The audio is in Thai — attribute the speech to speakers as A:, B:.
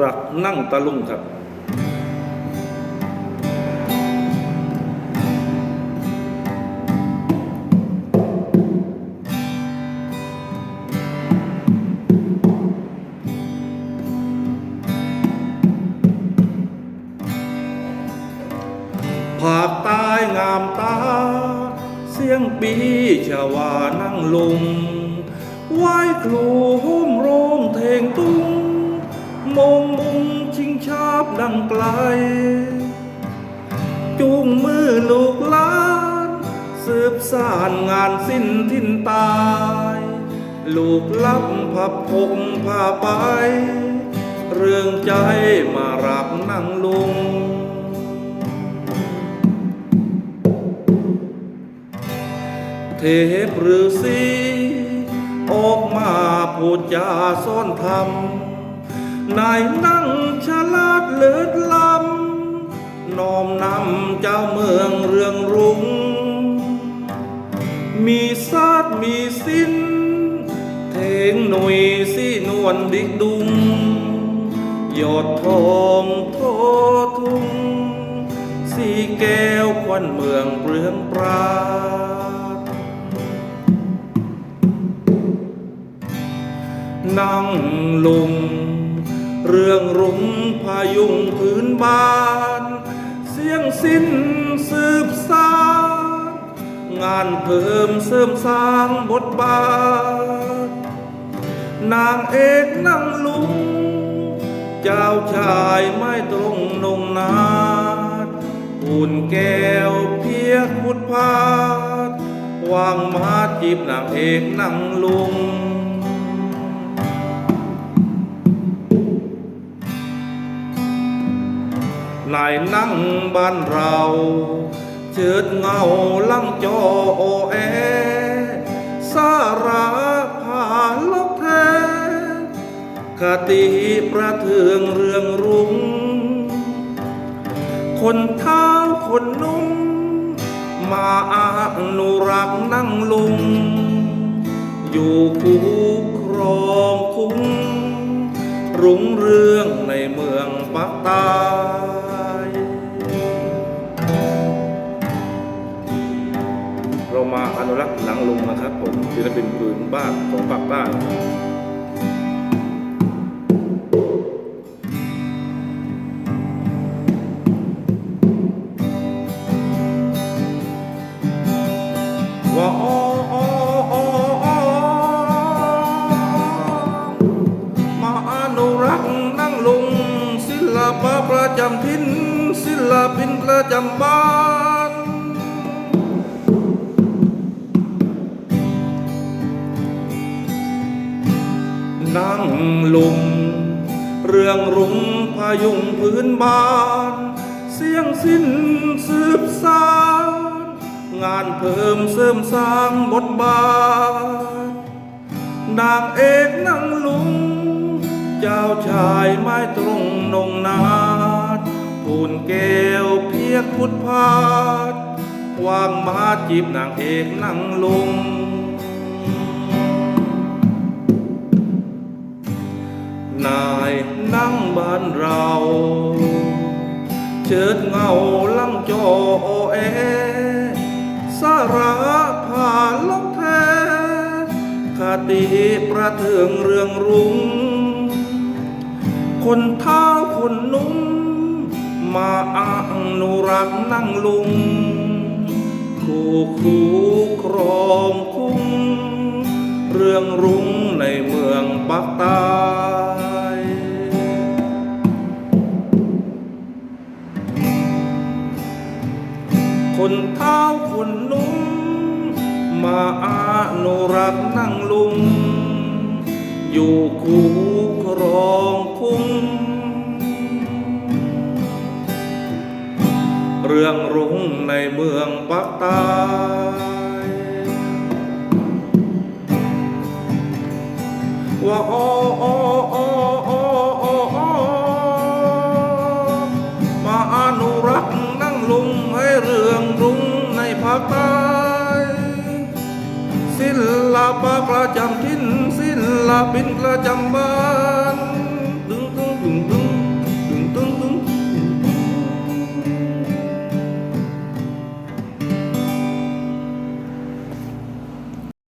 A: รักนั่งตะลุงครับภาคใต้งามตา เสียงปีชาวานั่งลงไหว้ครู งชาบดังไกล จูงมือลูกหลาน สืบสานงานสิ้นทิ้นตาย ลูกลับพับพงพาไป เรื่องใจมารับนั่งลุงเทพฤาษีออกมาพูดจาซ่อนธรรม นายนั่งฉลาดเลิศล้ำน้อมนำเจ้าเมืองเรืองรุง้งมีซาดมีสิ้น เทงหนุยสีนวลดิกดุงยอดทองโททุ่งสีแก้วควันเมืองเปลืองปราดนั่งลุง เรื่องรุ้งพายุงพื้นบ้าน เสียงสิ้นสืบสาน งานเพิ่มเสริมสร้างบทบาท นางเอกนั่งลุง เจ้าชายไม่ตรงนงนาดอุ่นแก้วเพียกพุดพาดวางมาจีบนางเอกนั่งลุง นายนั่งบ้านเราเจิดเงาลังจอโอแอ สาราผาลกแท้คติประเทืองเรืองรุง้งคนเท้าคนนุ่มมาอานุรักษ์นั่งลุง อยู่คู่ครองคุ้ง รุ่งเรืองในเมืองปักตา นุรักษ์หนังลงนะครับผมศิลปินปืนบ้านของปากใต้ว่าอ้อมาอนุรักษ์นั่งลงศิลปะประจำถิ่นศิลปินประจำบ้าน นั่งลุงเรื่องรุงพายุงพื้นบ้าน เสียงสิ้นสืบสาน งานเพิ่มเสริมสร้างบทบาท นางเอกนั่งลุง เจ้าชายไม้ตรงนงนาดปูนแก้วเพียกพุดพาดวางมาจีบนางเอกนั่งลุง นายนั่งบ้านเราเชิดเงาลังจอโอแอสาราผ่าลกแท้คติประเทืองเรืองรุง้งคนเท้าคนนุ่มมาอานุรักนั่งลุงคู่คู่ครองคุ้งเรื่องรุ้งในเมืองปักต้ คนเท้าคนนุ่มมาอานุรักษ์นั่งลุง อยู่คู่ครองคุ้งเรื่องรุ้งในเมืองปักใต้ว่าอ้อากใต้ศิลปะประจำถิ่นศิลปินประจำบ้าน